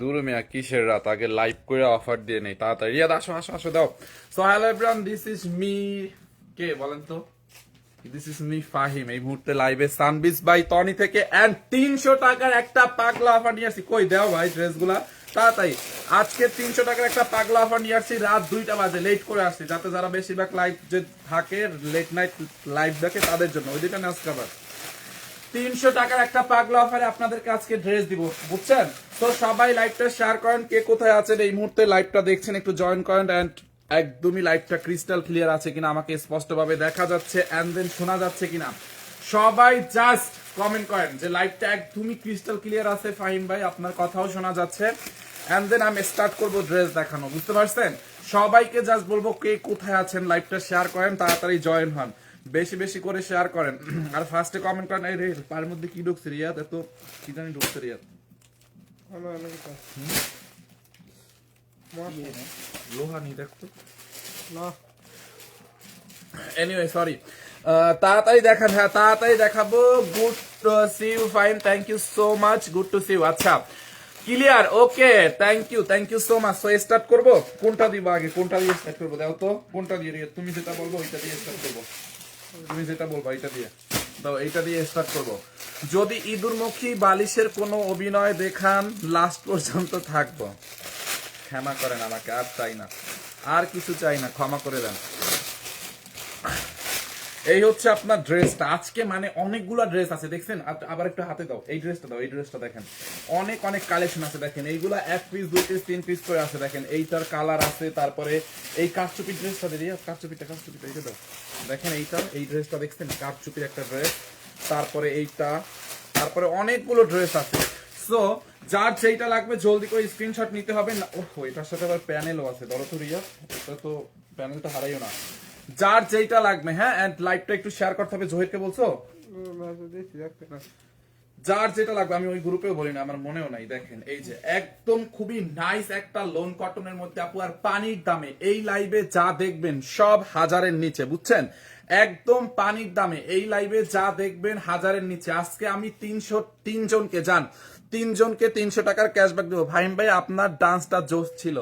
দূর মিয়া, কিসের রাত? আগে লাইভ করে অফার দিয়ে নেই, তাড়াতাড়ি। রিয়াদ আসো আসো আসো, দাও। So hello everyone this is me কে বলেন তো? দিস ইজ মি ফাহিম এই মুহূর্তে লাইভে সানবিস বাই টনি থেকে এন্ড তিনশো টাকার একটা পাগলা অফার নিয়ে আসছি কই, দাও ভাই ড্রেসগুলা তাড়াতাড়ি। আজকে তিনশো টাকার একটা পাগলা অফার নিয়ে আসছি, রাত দুইটা বাজে লেট করে আসছি। যাতে যারা বেশিরভাগ লাইভ যে থাকে লেট নাইট লাইভ দেখে তাদের জন্য। ওই দুইটা নাচ খাবার তিনশো টাকার একটা পাগলা অফারে আপনাদেরকে আজকে ড্রেস দিব, বুঝছেন? তো সবাই লাইভটা শেয়ার করেন কে কোথায় আছেন। এই মুহূর্তে লাইভটা দেখছেন, একটু জয়েন করেন এন্ড একদমই লাইভটা ক্রিস্টাল ক্লিয়ার আছে কিনা আমাকে স্পষ্টভাবে দেখা যাচ্ছে এন্ড দেন শোনা যাচ্ছে কিনা। সবাই জাস্ট কমেন্ট করেন যে লাইভটা একদমই ক্রিস্টাল ক্লিয়ার আছে, ফাহিম ভাই, আপনার কথাও শোনা যাচ্ছে। অ্যান্ড দেন আমি স্টার্ট করব ড্রেস দেখানো, বুঝতে পারছেন? সবাইকে জাস্ট বলব কে কোথায় আছেন লাইভটা শেয়ার করেন, তাড়াতাড়ি জয়েন হন। বেশি বেশি করে শেয়ার করেন। আর ফার্স্টে কমেন্ট করেন এই রে পার মধ্যে কি ঢুকছে রিয়াদ? এত কি জানি ঢুকছে রিয়াদ? লোহা নি। দেখতো এনিওয়ে সরি তাড়াতাড়ি দেখান হ্যাঁ তাড়াতাড়ি দেখাবো। Good see you fine thank you so much good to see you আচ্ছা। Clear okay thank you thank you so much so start করব? কোনটা দিব আগে? কোনটা দিয়ে স্টার্ট করব? দাও তো কোনটা দিয়ে? তুমি যেটা বলব ওইটা দিয়ে স্টার্ট করব। তুমি যেটা বলব, এইটা দিয়ে। দাও, এইটা দিয়ে স্টার্ট করব। যদি ইঁদুরমুখী বালিশের কোনো অভিনয় দেখান লাস্ট পর্যন্ত থাকব। ক্ষমা করেন আমাকে, আর চাই না। আর কিছু চাই না, ক্ষমা করে দেন। এই হচ্ছে আপনার ড্রেসটা আজকে মানে অনেকগুলা ড্রেস আছে, দেখছেন? আবার একটু হাতে দাও। এই ড্রেসটা দাও, এই ড্রেসটা দেখেন। অনেক অনেক কালেকশন আছে, দেখেন। এইগুলা এক পিস দুই পিস তিন পিস করে আছে, দেখেন। এইটার কালার আছে, তারপরে এই কাঠচুপি ড্রেসটা দিয়ে কাঠচুপিটা কাঠচুপিটা এইটা দাও। দেখেন এইটা, এই ড্রেসটা দেখছেন? কাঠচুপির একটা ড্রেস তারপরে এইটা, তারপরে অনেকগুলো ড্রেস আছে। সো যার যেইটা লাগবে জলদি করে স্ক্রিনশট নিতে হবে। ওহ, এটার সাথে আবার প্যানেলও আছে। ধরো তো, রিয়া, এটা তো প্যানেলটা হারাইও না। যার যেইটা লাগবে হ্যাঁ? এন্ড লাইভটা একটু শেয়ার করতে হবে, জহিরকে বলছো? যার যেটা লাগবে, আমি ওই গ্রুপেও বলি না, আমার মনেও নাই, দেখেন। এই যে একদম খুবই নাইস একটা লোন কটনের মধ্যে আপু, আর পানির দামে এই লাইভে যা দেখবেন, সব হাজারের নিচে, বুঝছেন? একদম পানির দামে এই লাইভে যা দেখবেন, হাজারের নিচে। আজকে আমি তিনশো, তিনজনকে যান তিনজনকে তিনশো টাকার ক্যাশব্যাক দেবো। ভাইম ভাই, আপনার ডান্সটা জোশ ছিল।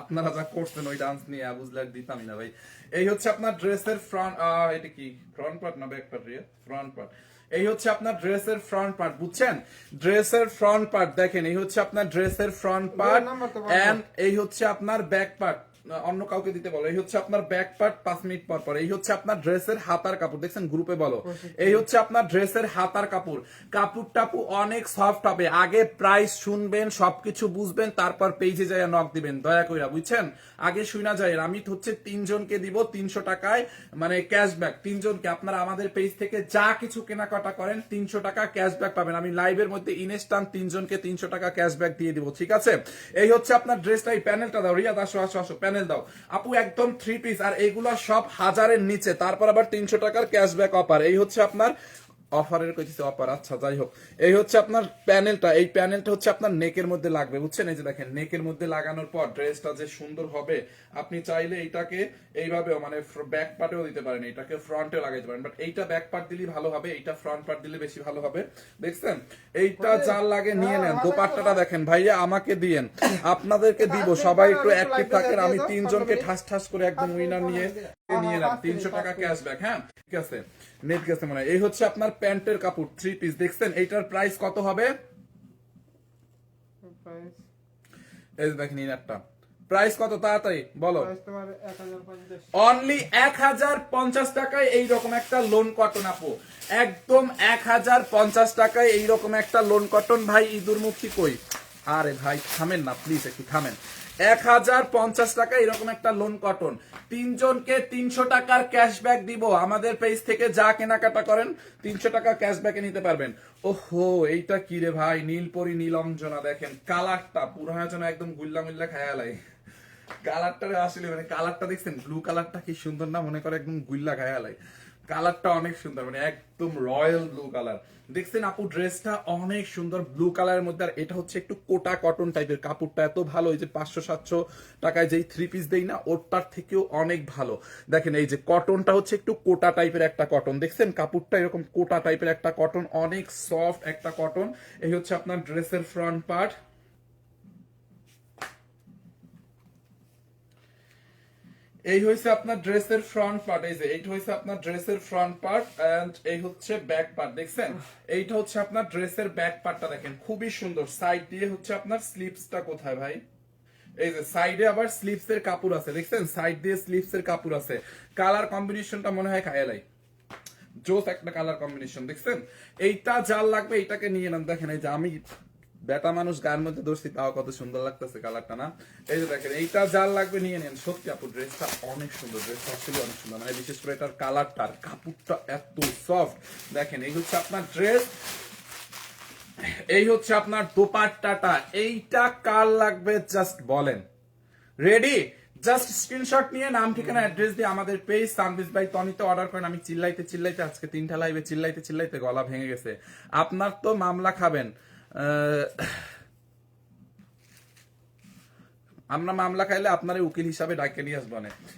আপনারা যা করছেন ওই ডান্স নিয়ে বুঝলে আর দিতামই না ভাই। এই হচ্ছে আপনার ড্রেসের ফ্রন্ট এটা কি? ফ্রন্ট পার্ট না ব্যাক পার্ট ফ্রন্ট পার্ট এই হচ্ছে আপনার ড্রেসের ফ্রন্ট পার্ট বুঝছেন? ড্রেসের ফ্রন্ট পার্ট দেখেন এই হচ্ছে আপনার ড্রেসের ফ্রন্ট পার্ট। এন্ড এই হচ্ছে আপনার ব্যাক পার্ট অন্য কাউকে দিতে বলো। এই হচ্ছে আপনার ব্যাক পার্ট পাঁচ মিনিট পর পর। এই হচ্ছে আপনার ড্রেসের হাতার কাপড়। দেখছেন গ্রুপে বলো। এই হচ্ছে আপনার ড্রেসের হাতার কাপড়। কাপড় টাপু অনেক সফট হবে। আগে প্রাইস শুনবেন সবকিছু বুঝবেন তারপর পেজে যায় নক দিবেন। দয়া কইরা বুঝছেন? আগে শুনা যায়। আমি হচ্ছে তিনজনকে দিব তিনশো টাকায় মানে ক্যাশব্যাক তিনজনকে আপনারা আমাদের পেজ থেকে যা কিছু কেনাকাটা করেন তিনশো টাকা ক্যাশব্যাক পাবেন। আমি লাইভের মধ্যে ইনস্টান্ট তিনজনকে তিনশো টাকা ক্যাশব্যাক দিয়ে দিব। ঠিক আছে? এই হচ্ছে আপনার ড্রেসটা এই প্যানেলটা দাও। রিয়াদ আসো আসো আসো। প্যানেল দাও। আপু, একদম থ্রি পিস আর এইগুলা সব হাজারের নিচে। তারপর আবার তিনশো টাকার ক্যাশব্যাক অফার এই হচ্ছে আপনার অফারের কইতেছে অফার আচ্ছা যাই হোক। এই হচ্ছে আপনার প্যানেলটা এই প্যানেলটা হচ্ছে আপনার নেকের মধ্যে লাগবে বুঝছেন? এই যে দেখেন নেকের মধ্যে লাগানোর পর ড্রেসটা যে সুন্দর হবে আপনি চাইলে এইটাকে এইভাবেও মানে ব্যাক পার্টেও দিতে পারেন এটাকে ফ্রন্টে লাগাইতে পারেন বাট এইটা ব্যাক পার্ট দিলে ভালো হবে এইটা ফ্রন্ট পার্ট দিলে বেশি ভালো হবে দেখছেন? এইটা যার লাগে নিয়ে নেন দোপাট্টাটা দেখেন ভাইয়া আমাকে দিয়েন আপনাদেরকে দিব সবাই একটু অ্যাক্টিভ থাকেন আমি তিনজনকে ঠাস ঠাস করে একদম উইনার নিয়ে নিয়ে নেন তিনশো টাকা ক্যাশব্যাক হ্যাঁ? ঠিক আছে। নেট গেছে মনে এই হচ্ছে আপনার প্যান্টের কাপড় থ্রি পিস দেখছেন এইটার প্রাইস কত হবে? এই দেখেন ইনারটা প্রাইস কত তাড়াতাড়ি? বলো। অনলি এক হাজার পঞ্চাশ। টাকায় এইরকম একটা লোন কটন আপু। একদম এক হাজার পঞ্চাশ টাকায় এইরকম একটা লোন কটন ভাই ইঁদুর মুক্তি কই? আরে ভাই থামেন না প্লিজ একটু থামেন। এক হাজার পঞ্চাশ টাকা এরকম একটা লোন কটন তিনজনকে তিনশো টাকার ক্যাশব্যাক দিব। আমাদের পেজ থেকে যা কেনাকাটা করেন, তিনশো টাকা ক্যাশব্যাকে নিতে পারবেন। ওহো, এইটা কি রে ভাই? নীলপরি নীলঞ্জনা দেখেন কালারটা পুরো যেন একদম গুল্লা মুল্লা খায়ালাই কালারটা আসলে মানে কালারটা দেখছেন? ব্লু কালারটা কি সুন্দর না? মনে করে একদম গুল্লা খায়ালাই কালারটা অনেক সুন্দর মানে একদম রয়্যাল ব্লু কালার। দেখছেন আপু, ড্রেসটা অনেক সুন্দর ব্লু কালারের মধ্যে, আর এটা হচ্ছে একটু কোটা কটন টাইপের কাপড়টা, এত ভালো, এই যে পাঁচশো, সাতশো টাকায় যেই থ্রি পিস দেই না ওটার থেকেও অনেক ভালো। দেখেন এই যে কটনটা হচ্ছে একটু কোটা টাইপের একটা কটন, দেখছেন কাপড়টা এরকম কোটা টাইপের একটা কটন, অনেক সফট একটা কটন। এই হচ্ছে আপনার ড্রেসের ফ্রন্ট পার্ট এই হয়েছে আপনার ড্রেসের ফ্রন্ট পার্ট এই যে, এইটা হয়েছে আপনার ড্রেসের ফ্রন্ট পার্ট এন্ড এই হচ্ছে ব্যাক পার্ট দেখছেন? এইটা হচ্ছে আপনার ড্রেসের ব্যাক পার্টটা দেখেন, খুবই সুন্দর। সাইড দিয়ে হচ্ছে আপনার স্লিপসটা কোথায় ভাই? এই যে সাইডে আবার স্লিপস এর কাপড় আছে, দেখছেন? সাইড দিয়ে স্লিপস এর কাপড় আছে। কালার কম্বিনেশনটা মনে হয় খায়ালাই জোস একটা কালার কম্বিনেশন দেখছেন? এইটা যার লাগবে এইটাকে নিয়ে নেন। দেখেন, এই যে আমি বেটা মানুষ গায়ের মধ্যে দোষী তাও কত সুন্দর লাগতেছে কালারটা না? এই যে দেখেন, এইটা যার লাগবে নিয়ে নেন। সত্যি আপু ড্রেসটা অনেক সুন্দর ড্রেসটা আসলে অনেক সুন্দর। মানে বিশেষ করে এটার কালারটা আর কাপড়টা এত সফট দেখেন, এই হচ্ছে আপনার ড্রেস এই হচ্ছে আপনার দোপাট্টাটা। এইটা কার লাগবে? জাস্ট বলেন। রেডি জাস্ট স্ক্রিনশট নিয়ে নাম, ঠিকানা অ্যাড্রেস দিয়ে আমাদের পেজ সানবিস বাই তনিতে অর্ডার করেন। আমি চিল্লাইতে চিল্লাইতে আজকে তিনটা লাইভে চিল্লাইতে চিল্লাইতে গলা ভেঙে গেছে। আপনার তো মামলা খাবেন। আমরা মামলা খাইলে আপনার উকিল হিসাবে ডাকে নিয়ে।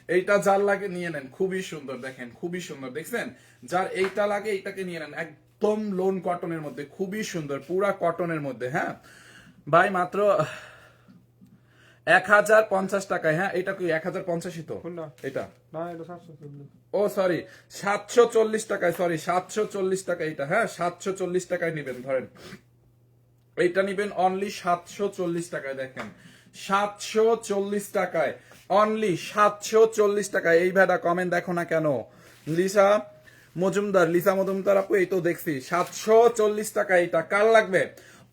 এইটা যার লাগে নিয়ে নেন খুবই সুন্দর দেখেন খুবই সুন্দর দেখছেন? যার এইটা লাগে এইটাকে নিয়ে নেন একদম লোন কটনের মধ্যে খুবই সুন্দর পুরা কটনের মধ্যে হ্যাঁ? ভাই মাত্র এক হাজার পঞ্চাশ টাকায় হ্যাঁ? এটা কি এক হাজার পঞ্চাশই তো? এটা? ও সরি সাতশো চল্লিশ টাকায় সরি সাতশো চল্লিশ টাকা এটা হ্যাঁ? সাতশো চল্লিশ টাকায় নিবেন ধরেন। এইটা নিবেন অনলি সাতশো চল্লিশ টাকায়, দেখেন। সাতশো চল্লিশ টাকায় অনলি সাতশো চল্লিশ টাকায়। এই ভেড়া কমেন্ট দেখো না কেন? লিসা মজুমদার লিসা মজুমদার আপু, এই তো দেখছি, সাতশো চল্লিশ টাকা এটা। কার লাগবে?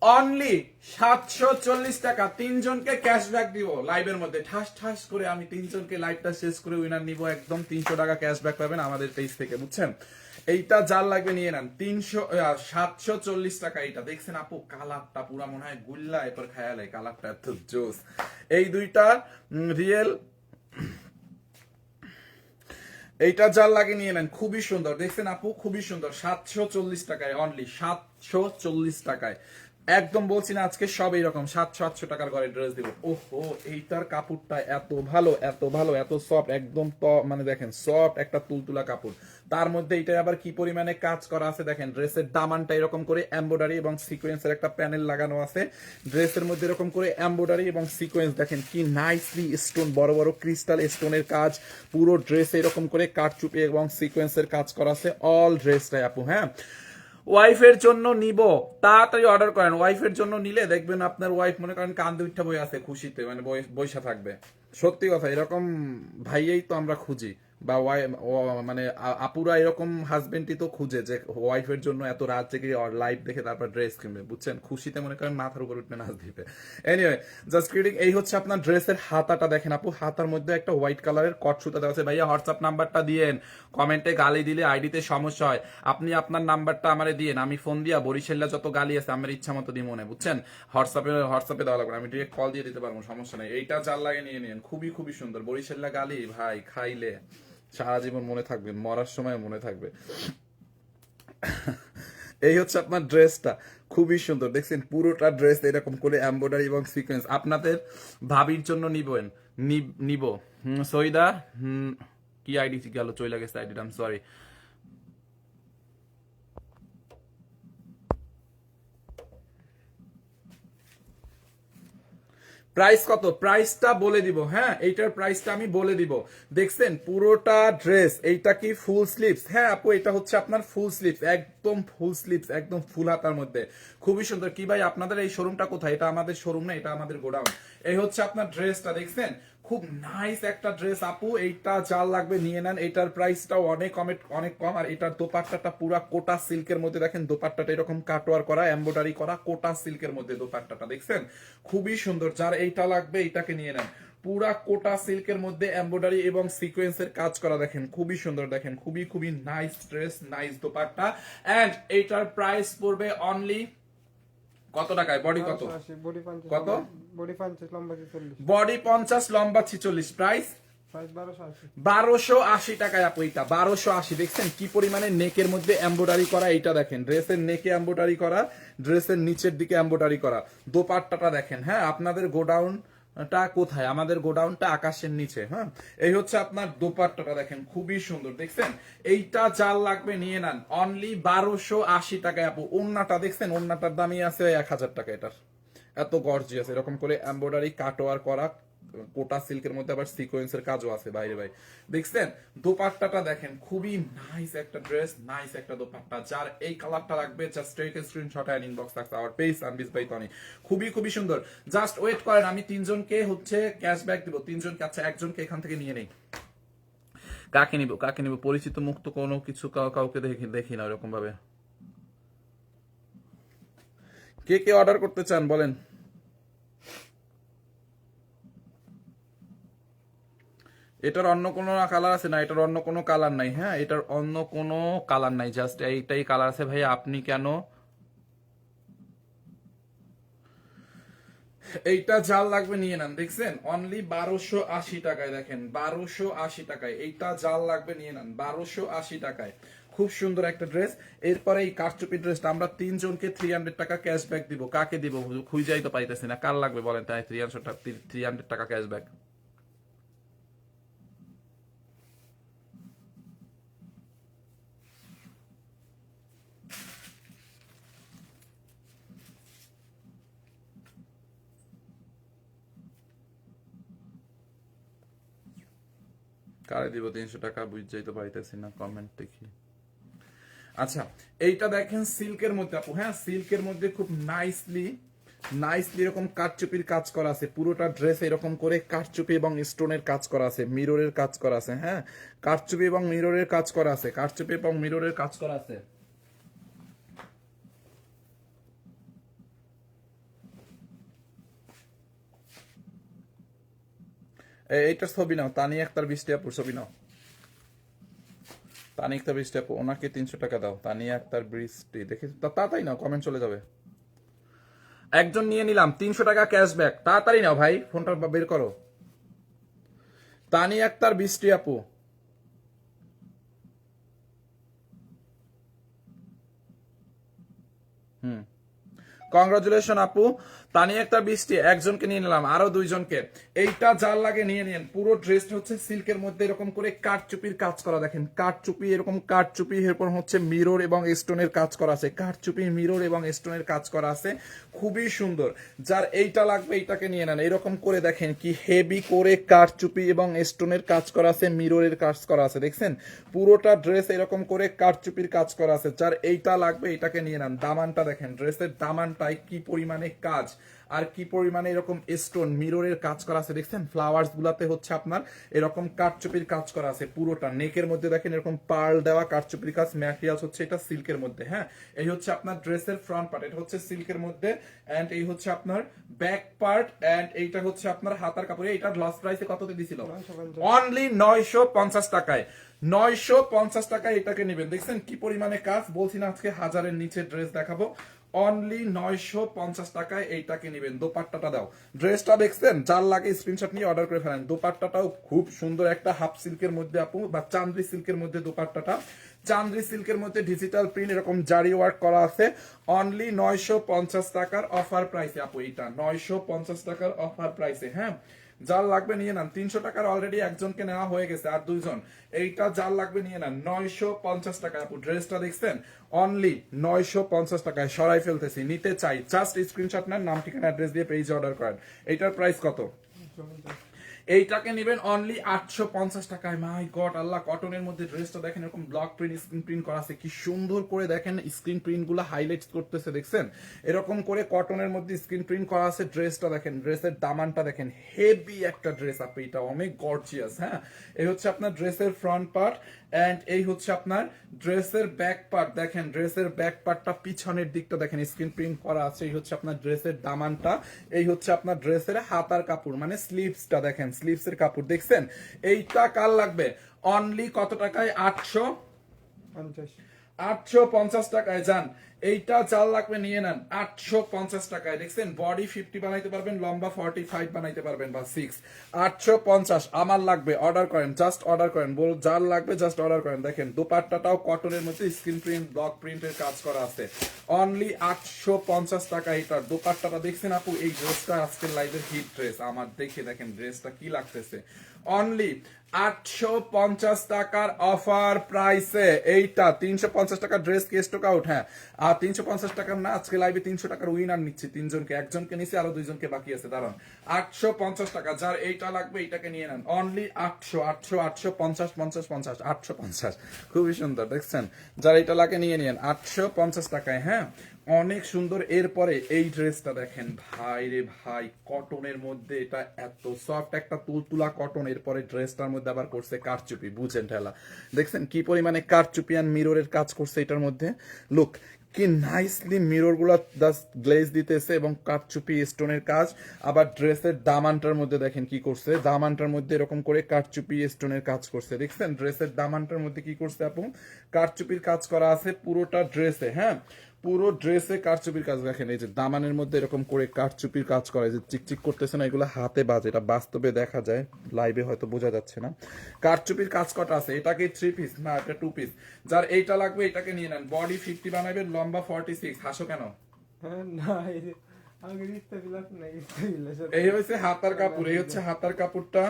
অনলি সাতশো চল্লিশ টাকা, তিনজনকে ক্যাশব্যাক দিব লাইভের মধ্যে। ঠাস ঠাস করে আমি তিনজনকে লাইভটা শেষ করে উইনার নিব, একদম তিনশো টাকা ক্যাশব্যাক পাবেন আমাদের পেজ থেকে, বুঝছেন? এইটা যার লাগবে নিয়ে নেন। তিনশো সাতশো চল্লিশ টাকা এইটা। দেখছেন আপু, কালারটা পুরা মনে হয় গুল্লা, এরপর খায়ালে কালারটা এত জোস। এই দুইটা রিয়েল, এইটা যার লাগে নিয়ে নেন, খুবই সুন্দর। দেখছেন আপু, খুবই সুন্দর। সাতশো চল্লিশ টাকায় অনলি সাতশো চল্লিশ টাকায়। একদম বলছি না, আজকে সব এইরকম সাতশো টাকার ঘরে ড্রেস দিব। ওহো, এইটার কাপড়টা এত ভালো এত ভালো, এত সফট একদম ত মানে দেখেন সফট একটা তুলতুলা কাপড়। তার মধ্যে এটা আবার কি পরিমাণে কাজ করা আছে দেখেন ড্রেসের দামানটা এরকম করে এমব্রয়ডারি এবং সিকোয়েন্সের একটা প্যানেল লাগানো আছে। ড্রেসের মধ্যে এরকম করে এমব্রয়ডারি এবং সিকোয়েন্স দেখেন কি নাইসলি স্টোন বড় বড় ক্রিস্টাল স্টোনের কাজ। পুরো ড্রেস এরকম করে কাটচুপি এবং সিকোয়েন্সের কাজ করা আছে। অল ড্রেসটাই আপু হ্যাঁ? ওয়াইফের জন্য নিব। তাড়াতাড়ি অর্ডার করেন। ওয়াইফের জন্য নিলে দেখবেন আপনার ওয়াইফ মনে করেন কান্দে উঠা বই আছে খুশিতে মানে বই- বইসা থাকবে। সত্যি কথা, এরকম ভাইয়েই তো আমরা খুঁজি। বা ওয়াই মানে আপুরা এরকম হাজবেন্ডই তো খুঁজে যে ওয়াইফের জন্য এত রাত জেগে লাইভ দেখে তারপর ড্রেস কিনবে, বুঝছেন? খুশিতে মনে করেন মাথার উপর উঠবে, নাচ দিবে। এনিওয়ে জাস্ট কিডিং এই হচ্ছে আপনার ড্রেসের হাতাটা দেখেন আপু। হাতার মধ্যে একটা হোয়াইট কালারের কট সুতা দেওয়া আছে। ভাইয়া হোয়াটসঅ্যাপ নাম্বারটা দিয়েন। কমেন্টে গালি দিলে আইডিতে সমস্যা হয়। আপনি আপনার নাম্বারটা আমারে দিয়েন। আমি ফোন দিয়া বরিশাল্লা যত গালি আছে, আমার ইচ্ছা মতো দিই মনে বুঝছেন? হোয়াটসঅ্যাপে হোয়াটসঅ্যাপে দেওয়া লাগবে আমি ডিরেক্ট কল দিয়ে দিতে পারব, সমস্যা নেই। এইটা চাল লাগে নিয়ে নিন খুবই খুবই সুন্দর। বরিশাল্লা গালি, ভাই, খাইলে। সারা জীবন মনে থাকবে মরার সময় মনে থাকবে। এই হচ্ছে আপনার ড্রেসটা খুবই সুন্দর। দেখছেন পুরোটা ড্রেস এরকম করে এম্বয়ডারি এবং সিকোয়েন্স আপনাদের ভাবির জন্য নিবেন নিব- হুম, কি আইডি গেল চলে গেছে আইডিটা সরি প্রাইস কত? প্রাইসটা বলে দিব হ্যাঁ? এইটার প্রাইসটা আমি বলে দিব। দেখছেন, পুরোটা ড্রেস, এইটা কি ফুল স্লিপস হ্যাঁ আপু, এটা হচ্ছে আপনার ফুল স্লিপস একদম ফুল স্লিপস একদম ফুল হাতার মধ্যে। খুবই সুন্দর। কি ভাই, আপনাদের এই শোরুমটা কোথায়? এটা আমাদের শোরুম না, এটা আমাদের গোডাউন। এই হচ্ছে আপনার ড্রেসটা, দেখছেন? খুব নাইস একটা ড্রেস আপু। এইটা যার লাগবে নিয়ে নেন। এটার প্রাইসটাও অনেক কমে, অনেক কম। আর এটার দোপাট্টাটা পুরা কোটা সিল্কের মধ্যে দেখেন, দোপাট্টাটা এরকম কাটোয়ার করা এমব্রয়ডারি করা, কোটা সিল্কের মধ্যে দোপাট্টাটা, দেখছেন? খুবই সুন্দর। যার এইটা লাগবে, এইটাকে নিয়ে নেন। পুরা কোটা সিল্কের মধ্যে এমব্রয়ডারি এবং সিকোয়েন্সের কাজ করা, দেখেন। খুবই সুন্দর, দেখেন। খুবই খুবই nice dress nice dupatta. And এইটার প্রাইস পড়বে অনলি কত টাকায়? বডি কত? কত? বডি পঞ্চাশ লম্বা ছিচল্লিশ। প্রাইস বারোশো আশি। টাকায় আপু এটা বারোশো আশি। দেখছেন কি পরিমাণে নেকের মধ্যে এম্বোডারি করা এইটা দেখেন। ড্রেসের নেকে এম্বোডারি করা ড্রেসের নিচের দিকে এম্বোডারি করা। দোপাট্টাটা দেখেন হ্যাঁ? আপনাদের গোডাউন টা কোথায়? আমাদের গোডাউনটা আকাশের নিচে হ্যাঁ? এই হচ্ছে আপনার দোপাট্টাটা দেখেন, খুবই সুন্দর, দেখছেন? এইটা চাল লাগবে নিয়ে নেন। অনলি বারোশো আশি টাকায় আপু, ওন্নাটা দেখছেন? ওন্নাটার দামই আছে এক হাজার টাকা এটার। এত গর্জিয়াস এরকম করে এম্ব্রয়ডারি কাটোয়ার করা কোটা সিল্কের মধ্যে আবার সিকোয়েন্সের কাজও আছে বাইরে ভাই। দেখছেন? দোপাট্টাটা দেখেন, খুবই নাইস একটা ড্রেস নাইস একটা দোপাট্টা, যার এই কালারটা লাগবে just take screenshot and inbox থাকতে আওয়ার পেজ আনবিস বাই তনি খুবই খুবই সুন্দর। জাস্ট ওয়েট করেন, আমি তিনজনকে হচ্ছে ক্যাশব্যাক দিব। তিনজনকে আচ্ছা একজনকে এখান থেকে নিয়ে নেই। কাকে নিব কাকে নিব? পরিচিত মুক্ত কোনো কিছু কাউ- কাউকে দেখি দেখি না ওরকম ভাবে কে কে অর্ডার করতে চান, বলেন। এটার অন্য কোনো কালার আছে? না, এটার অন্য কোনো কালার নাই হ্যাঁ? এটার অন্য কোনো কালার নাই জাস্ট এইটাই কালার আছে ভাই আপনি কেন? এইটা জাল লাগবে নিয়ে নেন, দেখছেন? অনলি বারোশো আশি টাকায় দেখেন, বারোশো আশি টাকায়। এইটা জাল লাগবে নিয়ে নেন, বারোশো আশি টাকায়। খুব সুন্দর একটা ড্রেস এরপরে এই কারচুপি ড্রেসটা আমরা তিনজনকে থ্রি হান্ড্রেড টাকা ক্যাশব্যাক দিব। কাকে দিব? খুঁজাই তো পাইতেছি না। কার লাগবে বলেন তাই? থ্রি হান্ড্রেড থ্রি হান্ড্রেড টাকা ক্যাশব্যাক কারে দিব তিনশো টাকা? বুঝতেই তো পাইতেছি না কমেন্ট দেখি। আচ্ছা এইটা দেখেন সিল্কের মধ্যে আপু। হ্যাঁ সিল্কের মধ্যে খুব নাইসলি নাইসলি এরকম কাঠচুপির কাজ করা আছে। পুরোটা ড্রেস এরকম করে কাঠচুপি এবং স্টোনের কাজ করা আছে মিররের কাজ করা আছে হ্যাঁ? কাঠচুপি এবং মিররের কাজ করা আছে, কাঠচুপি এবং মিররের কাজ করা আছে। এইটার ছবি নাও, তানি একটার বৃষ্টি আপুর ছবি নাও। তানি একটা বৃষ্টি আপু, ওনাকে তিনশো টাকা দাও, তানি একটার বৃষ্টি। দেখে তাড়াতাড়ি নাও কমেন্ট চলে যাবে। একজন নিয়ে নিলাম, তিনশো টাকা ক্যাশব্যাক তাড়াতাড়ি নাও ভাই, ফোনটা বের করো। তানি একটার বৃষ্টি আপু। হুম। কংগ্রাচুলেশন আপু। তানি একটা বৃষ্টি, একজনকে নিয়ে নিলাম, আরও দুইজনকে। এইটা যার লাগে নিয়ে নিন পুরো ড্রেসটা হচ্ছে সিল্কের মধ্যে এরকম করে কাঠচুপির কাজ করা, দেখেন। কাঠচুপি, এরকম কাঠচুপি, এরপর হচ্ছে মিরর এবং স্টোনের কাজ করা আছে। কাঠচুপি মিরর এবং স্টোনের কাজ করা আছে। খুবই সুন্দর। যার এইটা লাগবে, এইটাকে নিয়ে নেন। এরকম করে দেখেন কি হেভি করে কাঠচুপি এবং স্টোনের কাজ করা আছে মিররের কাজ করা আছে, দেখছেন? পুরোটা ড্রেস এরকম করে কাঠচুপির কাজ করা আছে। যার এইটা লাগবে এটাকে নিয়ে নেন। দামানটা দেখেন ড্রেসের দামানটায় কি পরিমাণে কাজ। আর কি পরিমাণে এরকম স্টোন মিররের কাজ করা আছে দেখছেন? ফ্লাওয়ার্স গুলাতে হচ্ছে আপনার এরকম কাঠচুপির কাজ করা আছে পুরোটা। নেকের মধ্যে দেখেন এরকম পার্ল দেওয়া কাঠচুপির কাজ ম্যাটেরিয়ালস হচ্ছে এটা সিল্কের মধ্যে হ্যাঁ? এই হচ্ছে আপনার ড্রেসের ফ্রন্ট পার্ট এটা হচ্ছে সিল্কের মধ্যে এন্ড এই হচ্ছে আপনার ব্যাক পার্ট এন্ড এইটা হচ্ছে আপনার হাতার কাপড়। এইটা লস প্রাইসে কততে দিছিল? অনলি নয়শো পঞ্চাশ টাকায়। নয়শো পঞ্চাশ টাকায় এটাকে নেবেন। দেখছেন কি পরিমাণে কাজ? বলছি না আজকে হাজারের নিচে ড্রেস দেখাবো। অনলি নয়শো পঞ্চাশ টাকায় এইটাকে নেবেন। দোপাট্টাটা দাও। ড্রেসটা দেখছেন? যার লাগে স্ক্রিনশট নিয়ে অর্ডার করে ফেলেন। দোপাট্টাটাও খুব সুন্দর। একটা হাফ সিল্কের মধ্যে আপু, বা চান্দ্রি সিল্কের মধ্যে দোপাট্টাটা। চান্দ্রি সিল্কের মধ্যে ডিজিটাল প্রিন্ট এরকম জারি ওয়ার্ক করা আছে। অনলি নয়শো পঞ্চাশ টাকার অফার প্রাইসে আপু, এইটা। নয়শো পঞ্চাশ টাকার অফার প্রাইসে হ্যাঁ? যার লাগবে, নিয়ে নেন। তিনশো টাকার অলরেডি একজনকে নেওয়া হয়ে গেছে, আর দুইজন। এইটা যার লাগবে, নিয়ে নেন। নয়শো পঞ্চাশ টাকা। আপু, ড্রেসটা দেখছেন? অনলি নয়শো পঞ্চাশ টাকায় সরাই ফেলতেছি। নিতে চাই। জাস্ট স্ক্রিনশট নেন, নাম, ঠিকানা অ্যাড্রেস দিয়ে পেজ অর্ডার করেন। এইটার প্রাইস কত? এইটাকে নেবেন অনলি আটশো পঞ্চাশ টাকায়। মাই গড আল্লাহ কটনের মধ্যে ড্রেসটা দেখেন, এরকম ব্লক প্রিন্ট স্ক্রিন প্রিন্ট করা আছে। কি সুন্দর করে দেখেন স্ক্রিন প্রিন্টগুলো হাইলাইট করতেছে, দেখছেন? এরকম করে কটনের মধ্যে স্ক্রিন প্রিন্ট করা আছে ড্রেসটা দেখেন ড্রেসের দামানটা দেখেন। হেভি একটা ড্রেস আপনি এটা অনেক গর্জিয়াস হ্যাঁ? এই হচ্ছে আপনার ড্রেসের ফ্রন্ট পার্ট এন্ড এই হচ্ছে আপনার ড্রেসের ব্যাক পার্ট দেখেন ড্রেসের ব্যাক পার্টটা পিছনের দিকটা দেখেন স্ক্রিন প্রিন্ট করা আছে। এই হচ্ছে আপনার ড্রেসের দামানটা। এই হচ্ছে আপনার ড্রেসের হাতার কাপড় মানে স্লিভসটা দেখেন স্লিভসের কাপড়। দেখছেন? এইটা কার লাগবে? অনলি কত টাকায়? আটশো? পঞ্চাশ। আটশো পঞ্চাশ টাকায় যান এইটা চাল লাগবে, নিয়ে নেন। আটশো পঞ্চাশ টাকায়, দেখছেন? বডি ফিফটি বানাইতে পারবেন, লম্বা ফর্টি ফাইভ বানাইতে পারবেন, বা সিক্স আটশো পঞ্চাশ, আমার লাগবে অর্ডার করেন জাস্ট অর্ডার করেন। বল, যার লাগবে জাস্ট অর্ডার করেন। দেখেন, দোপাট্টাটাও কটনের মধ্যে স্ক্রিন প্রিন্ট ব্লক প্রিন্টের কাজ করা আছে। অনলি আটশো পঞ্চাশ টাকা এটার দোপাট্টাটা। দেখছেন আপু, এই ড্রেসটা আজকের লাইভের হিট ড্রেস আমার দেখে দেখেন ড্রেসটা কি লাগতেছে। অনলি আটশো পঞ্চাশ টাকার অফার প্রাইসে এইটা, তিনশো পঞ্চাশ টাকার ড্রেস কেস টোক আউট হ্যাঁ। আর তিনশো পঞ্চাশ না, আজকে লাইভে তিনশো টাকার উইনার নিচ্ছি, তিনজনকে, একজনকে নিছি, আরও দুইজনকে বাকি আছে, দাঁড়ান। আটশো পঞ্চাশ টাকা, যার এইটা লাগবে, এইটাকে নিয়ে নেন। অনলি আটশো আটশো আটশো পঞ্চাশ পঞ্চাশ পঞ্চাশ, আটশো পঞ্চাশ। খুবই সুন্দর, দেখছেন? যার এইটা লাগে, নিয়ে নিন আটশো পঞ্চাশ টাকায় হ্যাঁ? অনেক সুন্দর। এরপরে এই ড্রেসটা দেখেন। ভাই রে ভাই কটনের মধ্যে এটা এত সফট একটা তুলতুলা কটন এরপরে ড্রেসটার মধ্যে আবার করছে কারচুপি, বুঝেন ঠেলা। দেখছেন কি পরিমাণে কারচুপি আর মিররের কাজ করছে এটার মধ্যে? লুক কি নাইসলি মিররগুলা গ্লেজ দিতেছে এবং কারচুপি স্টোনের কাজ। আবার ড্রেসের দামানটার মধ্যে দেখেন কি করছে? দামানটার মধ্যে এরকম করে কারচুপি স্টোনের কাজ করছে। দেখছেন? ড্রেসের দামানটার মধ্যে কি করছে আপু? কারচুপির কাজ করা আছে পুরোটা ড্রেসে হ্যাঁ? পুরো ড্রেসে কারচুপির কাজ দেখেন এই যে দামানের মধ্যে এরকম করে কারচুপির কাজ করে যে চিকচিক করতেছে না এগুলো হাতে বাজে এটা বাস্তবে দেখা যায় লাইভে হয়তো বোঝা যাচ্ছে না। কারচুপির কাজ কটা আছে? এটাকে থ্রি পিস না এটা টু পিস যার এইটা লাগবে এটাকে নিয়ে নেন। বডি ফিফটি বানাবেন লম্বা ফর্টি সিক্স হাসো কেন? হ্যাঁ, না এই হচ্ছে হাতার কাপড় এই হচ্ছে হাতার কাপড়টা।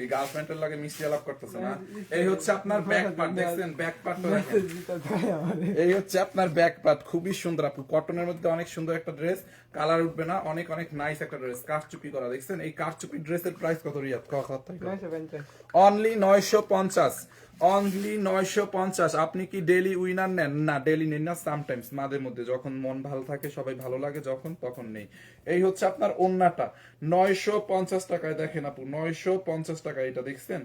এই গার্লফ্রেন্ডের লাগে মিশিয়ে লাভ করতেছে না। এই হচ্ছে আপনার ব্যাক পার্ট দেখছেন? ব্যাক পার্ট এই হচ্ছে আপনার ব্যাক পার্ট খুবই সুন্দর। আপু কটনের মধ্যে অনেক সুন্দর একটা ড্রেস কালার উঠবে না অনেক অনেক নাইস একটা ড্রেস কারচুপি করা দেখছেন? এই কারচুপি ড্রেসের প্রাইস কত রিয়াদ? অনলি নয়শো পঞ্চাশ। অনলি নয়শো পঞ্চাশ। আপনি কি ডেলি উইনার নেন? না ডেলি নেন না সামটাইমস মাদের মধ্যে। যখন মন ভালো থাকে সবাই ভালো লাগে যখন তখন নেই। এই হচ্ছে আপনার ওন্নাটা নয়শো পঞ্চাশ টাকায় দেখেন আপু নয়শো পঞ্চাশ টাকা এটা দেখছেন?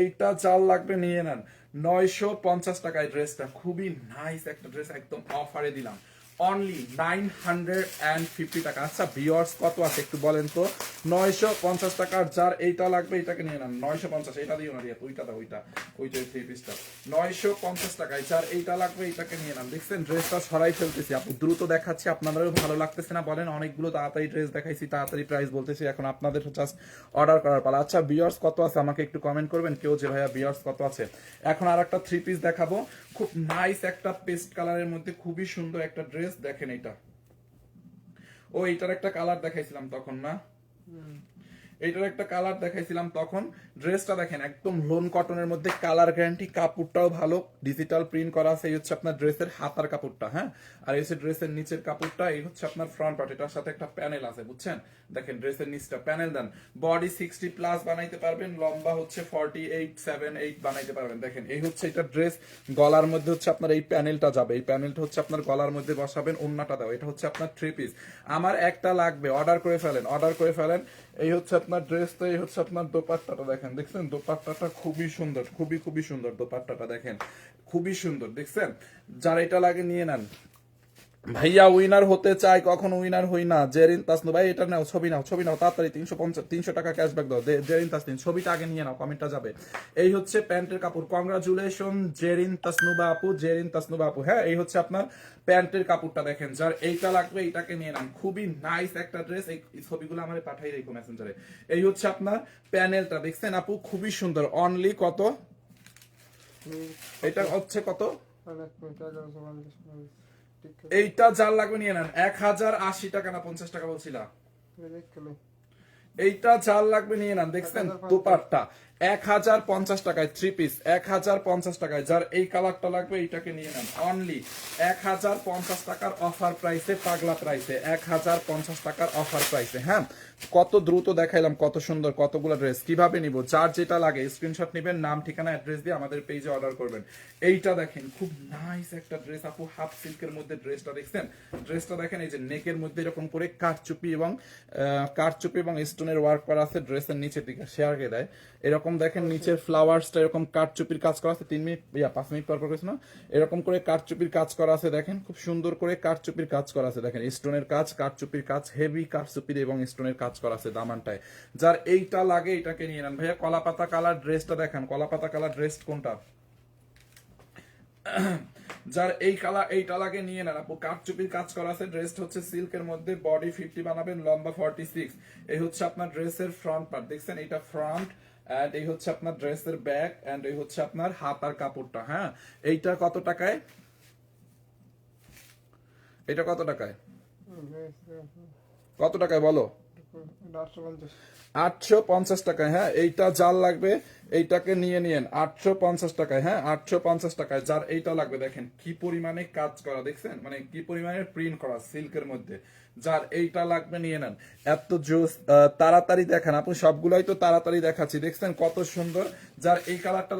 এইটা চাল লাগবে নিয়ে নেন। নয়শো পঞ্চাশ টাকায় ড্রেসটা খুবই নাইস একটা ড্রেস একদম অফারে দিলাম। Only nine hundred and fifty টাকা। আচ্ছা ভিওর্স কত আছে একটু বলেন তো? নয়শো পঞ্চাশ টাকার যার এইটা লাগবে এটাকে নিয়ে নেন। নয়শো পঞ্চাশ এটা দিও না রিয়া, ওইটা দাও, ওইটা ওইটা থ্রি পিসটা নয়শো পঞ্চাশ টাকায় যার এইটা লাগবে এটাকে নিয়ে নেন। দেখছেন ড্রেসটা সরাই ফেলতেছি। আপু দ্রুত দেখাচ্ছি, আপনাদেরও ভালো লাগতেছে না বলেন। অনেকগুলো তাড়াতাড়ি ড্রেস দেখাইছি, তাড়াতাড়ি প্রাইস বলতেছি, এখন আপনাদের জাস্ট অর্ডার করার পালা। আচ্ছা বিয়ার্স কত আছে? আমাকে একটু কমেন্ট করবেন? কেউ যে ভাইয়া বিয়ার্স কত আছে? এখন আর একটা থ্রি পিস দেখাবো। খুব নাইস একটা পেস্ট কালারের মধ্যে খুবই সুন্দর একটা ড্রেস দেখেন এটা। ও এটার একটা কালার দেখাইছিলাম তখন না? এইটার একটা কালার দেখাইছিলাম তখন। ড্রেসটা দেখেন, একদম লোন কটনের মধ্যে কালার গ্যারান্টি কাপড়টাও ভালো। ডিজিটাল প্রিন্ট করা আছে, এই হচ্ছে আপনার ড্রেসের হাতার কাপড়টা হ্যাঁ? আর এই ড্রেসের নিচের কাপড়টা, এই হচ্ছে আপনার ফ্রন্ট পার্ট এটার সাথে একটা প্যানেল আছে, বুঝছেন? দেখেন ড্রেসের নিচটা প্যানেল দেন। বডি সিক্সটি প্লাস বানাইতে পারবেন, লম্বা হচ্ছে ফর্টি এইট সেভেন এইট বানাইতে পারবেন। দেখেন, এই হচ্ছে এটা ড্রেস গলার মধ্যে হচ্ছে আপনার এই প্যানেলটা যাবে। এই প্যানেলটা হচ্ছে আপনার গলার মধ্যে বসাবেন, ওন্নাটা দাও, এটা হচ্ছে আপনার থ্রি পিস আমার একটা লাগবে অর্ডার করে ফেলেন অর্ডার করে ফেলেন, এই হচ্ছে আপনার ড্রেস তো এই হচ্ছে আপনার দোপাট্টাটা দেখেন, দেখছেন? দোপাট্টাটা খুবই সুন্দর, খুবই খুবই সুন্দর দোপাট্টাটা দেখেন। খুবই সুন্দর, দেখছেন? যারা এটা লাগে নিয়ে নেন। ভাইয়া উইনার হতে চাই কখন উইনার হই না। জেরিন তাসনু ভাই এটা নাও ছবি নাও ছবি নাও তাড়াতাড়ি তিনশো পঞ্চাশ তিনশো টাকা ক্যাশব্যাক দাও। জেরিন তাসনিন ছবিটা আগে নিয়ে নাও কমেন্টটা যাবে। এই হচ্ছে প্যান্টের কাপড়। কংগ্রাচুলেশন জেরিন তাসনুবা আপু জেরিন তাসনুবা আপু হ্যাঁ এই হচ্ছে আপনার প্যান্টের কাপড়টা দেখেন। যার এইটা লাগবে এইটাকে নিয়ে নাম খুবই নাইস একটা ড্রেস এই এই ছবিগুলো আমার পাঠাই রেখো মেসেঞ্জারে এই হচ্ছে আপনার প্যানেলটা দেখছেন আপু? খুবই সুন্দর। অনলি কত? এটা হচ্ছে কত? এইটা যার লাগবে নিয়ে নেন। এক হাজার আশি টাকা না পঞ্চাশ টাকা বলছিলাম এইটা চাল লাগবে নিয়ে নেন। দেখছেন দুপারটা এক হাজার পঞ্চাশ টাকায় থ্রি পিস এক হাজার পঞ্চাশ টাকায় যার এই কালারটা লাগবে এইটাকে নিয়ে নেন। অনলি এক হাজার পঞ্চাশ টাকার অফার প্রাইসে পাগলা প্রাইসে এক হাজার পঞ্চাশ টাকার অফার প্রাইসে হ্যাঁ? কত দ্রুত দেখাইলাম কত সুন্দর কতগুলো ড্রেস কীভাবে নিব যার যেটা লাগে স্ক্রিনশট নেবেন নাম ঠিকানা অ্যাড্রেস দিয়ে আমাদের পেজে অর্ডার করবেন। এইটা দেখেন খুব নাইস একটা ড্রেস আপু হাফ সিল্কের মধ্যে ড্রেসটা দেখছেন? ড্রেসটা দেখেন এই যে নেকের মধ্যে এরকম করে কারচুপি এবং আহ, কারচুপি এবং স্টোনের ওয়ার্ক করা আছে ড্রেসের নিচের দিকে শেয়ার শেয়ারকে দেয়। এরকম দেখেন নিচের ফ্লাওয়ার্সটা এরকম কারচুপির কাজ করা আছে তিন মিনিট ইয়া পাঁচ মিনিট পর পর করেছে না? এরকম করে কারচুপির কাজ করা আছে দেখেন খুব সুন্দর করে কারচুপির কাজ করা আছে দেখেন স্টোনের কাজ কারচুপির কাজ হেভি কারচুপির এবং স্টোনের কাজ করা আছে দামানটায়। যার এইটা লাগে এটাকে নিয়ে নেন। ভাইয়া কলাপাতা কালার ড্রেসটা দেখেন। কলাপাতা কালার ড্রেস কোনটা? যার এই কালার এই টালাকে নিয়ে নেন। আপু কাঠচুপির কাজ করা আছে। ড্রেসটা হচ্ছে সিল্কের মধ্যে বডি ফিফটি বানাবেন লম্বা ফর্টি সিক্স। এই হচ্ছে আপনার ড্রেসের ফ্রন্ট পার্ট। দেখছেন এটা ফ্রন্ট এন্ড এই হচ্ছে আপনার ড্রেসের ব্যাক এন্ড এই হচ্ছে আপনার হাতার কাপড়টা হ্যাঁ? এইটা কত টাকায়? এটা কত টাকায়? কত টাকায় বলো? আটশো পঞ্চাশ। টাকায় হ্যাঁ? এইটা যার লাগবে, এইটাকে নিয়ে নিয়েন। আটশো পঞ্চাশ টাকায় হ্যাঁ? আটশো পঞ্চাশ টাকায় যার এইটা লাগবে, দেখেন কি পরিমাণে কাজ করা, দেখছেন? মানে কি পরিমাণে প্রিন্ট করা সিল্কের মধ্যে। যার এইটা লাগবে, নিয়ে নেন। এত জোস তাড়াতাড়ি দেখান। আপনি সবগুলাই তো তাড়াতাড়ি দেখাচ্ছি, দেখছেন? কত সুন্দর। যার এই কালারটা